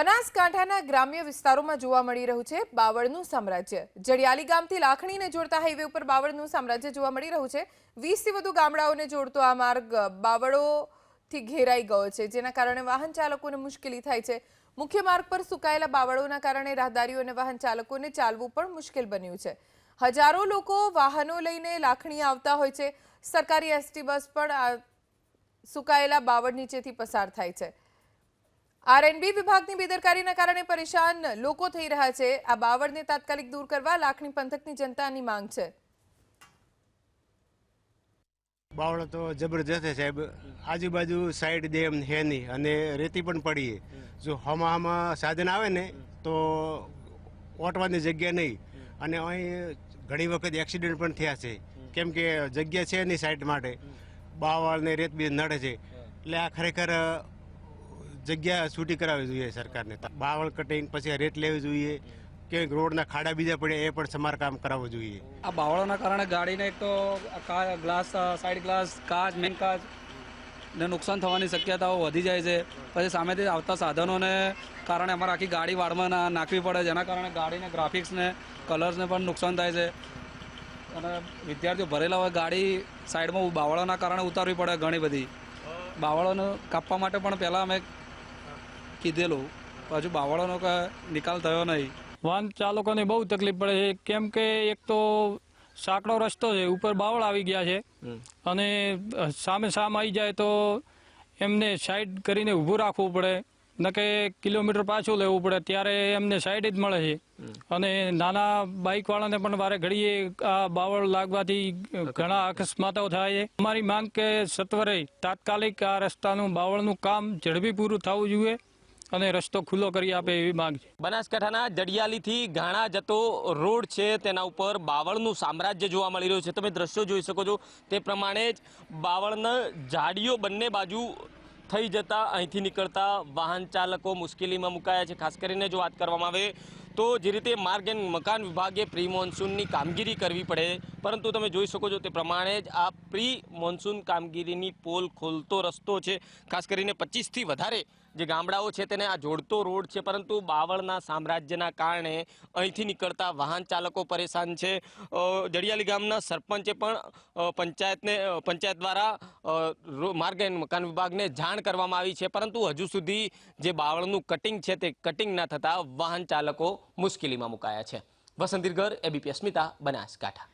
બનાસકાંઠાના ગ્રામ્ય વિસ્તારોમાં જોવા મળી રહ્યું છે બાવળનું સામ્રાજ્ય. જડિયાલી ગામથી લાખણીને જોડતા હાઈવે ઉપર બાવળનું સામ્રાજ્ય જોવા મળી રહ્યું છે. વીસથી વધુ ગામડાઓને જોડતો આ માર્ગ બાવળોથી ઘેરાઈ ગયો છે, જેના કારણે વાહન ચાલકોને મુશ્કેલી થાય છે. મુખ્ય માર્ગ પર સુકાયેલા બાવળોના કારણે રાહદારીઓ અને વાહન ચાલકોને ચાલવું પણ મુશ્કેલ બન્યું છે. હજારો લોકો વાહનો લઈને લાખણી આવતા હોય છે. સરકારી એસટી બસ પણ સુકાયેલા બાવળ નીચેથી પસાર થાય છે. આરએનબી વિભાગની બેદરકારીના કારણે પરેશાન લોકો થઈ રહ્યા છે. આ બાવળને તાત્કાલિક દૂર કરવા લાખણી પંથકની જનતાની માંગ છે. બાવળો તો જબરજસ્ત છે સાહેબ. આજુબાજુ સાઈડ ડેમ છે નહીં અને રેતી પણ પડી જો હમા હમા સાધન આવે ને, તો ઓટવાની જગ્યા નહીં. અને અહીં ઘણી વખત એક્સિડન્ટ પણ થયા છે. કેમ કે જગ્યા છે નહીં સાઈડ માટે. બાવળ ને રેત બી નડે છે. એટલે આ ખરેખર જગ્યા છૂટી કરાવવી જોઈએ સરકારને. બાવળ કટિંગ પછી રેટ લેવી જોઈએ. કે રોડના ખાડા બીજા પડે, એ પણ સમારકામ કરાવવું જોઈએ. આ બાવળોના કારણે ગાડીને એક તો ગ્લાસ સાઈડ ગ્લાસ, કાચ મેન કાચ ને નુકસાન થવાની શક્યતાઓ વધી જાય છે. પછી સામેથી આવતા સાધનોને કારણે અમારે આખી ગાડી વાડમાં નાખવી પડે, જેના કારણે ગાડીને ગ્રાફિક્સને કલર્સને પણ નુકસાન થાય છે. અને વિદ્યાર્થીઓ ભરેલા હોય, ગાડી સાઈડમાં બાવળોના કારણે ઉતારવી પડે ઘણી બધી. બાવળોને કાપવા માટે પણ પહેલાં અમે કીધેલું. હજુ બાવળોનો નિકાલ થયો નહીં. વાહન ચાલકોને બહુ તકલીફ પડે છે. કેમ કે એક તો સાંકડો રસ્તો છે. ઉપર બાવળ આવી ગયા છે. અને સામે સામ આવી જાય તો એમને સાઈડ કરીને ઊભું રાખવું પડે. ન કે કિલોમીટર પાછું લેવું પડે. ત્યારે એમને સાઈડ જ મળે છે. અને નાના બાઇકવાળાને પણ વારે ઘડીએ આ બાવળ લાગવાથી ઘણા અકસ્માતો થાય છે. અમારી માંગ કે સત્વરે તાત્કાલિક આ રસ્તાનું બાવળનું કામ ઝડપી પૂરું થવું જોઈએ. અને રસ્તો ખુલ્લો કરી આપે એવી માંગ છે. બનાસકાંઠાના જડિયાલીથી ઘાણા જતો રોડ છે તેના ઉપર બાવળનું સામ્રાજ્ય જોવા મળી રહ્યું છે. તમે દ્રશ્યો જોઈ શકો છો. તે પ્રમાણે જ બાવળના ઝાડીઓ બંને બાજુ થઈ જતા અહીંથી નીકળતા વાહન ચાલકો મુશ્કેલીમાં મુકાયા છે. ખાસ કરીને જો વાત કરવામાં આવે તો જે રીતે માર્ગ એન્ડ મકાન વિભાગે પ્રી મોન્સૂનની કામગીરી કરવી પડે, પરંતુ તમે જોઈ શકો છો તે પ્રમાણે જ આ પ્રી મોન્સૂન કામગીરીની પોલ ખોલતો રસ્તો છે. ખાસ કરીને પચીસથી વધારે જે ગામડાઓ છે તેને આ જોડતો રોડ છે, પરંતુ બાવળના સામ્રાજ્યના કારણે અહીંથી નીકળતા વાહન ચાલકો પરેશાન છે. જડિયાલી ગામના સરપંચે પણ પંચાયતને પંચાયત દ્વારા માર્ગ એન્ડ મકાન વિભાગને જાણ કરવામાં આવી છે, પરંતુ હજુ સુધી જે બાવળનું કટિંગ છે તે કટિંગ ના થતાં વાહન ચાલકો મુશ્કેલીમાં મુકાયા છે. વસંત દિરગર એબીપી અસ્મિતા, બનાસકાંઠા.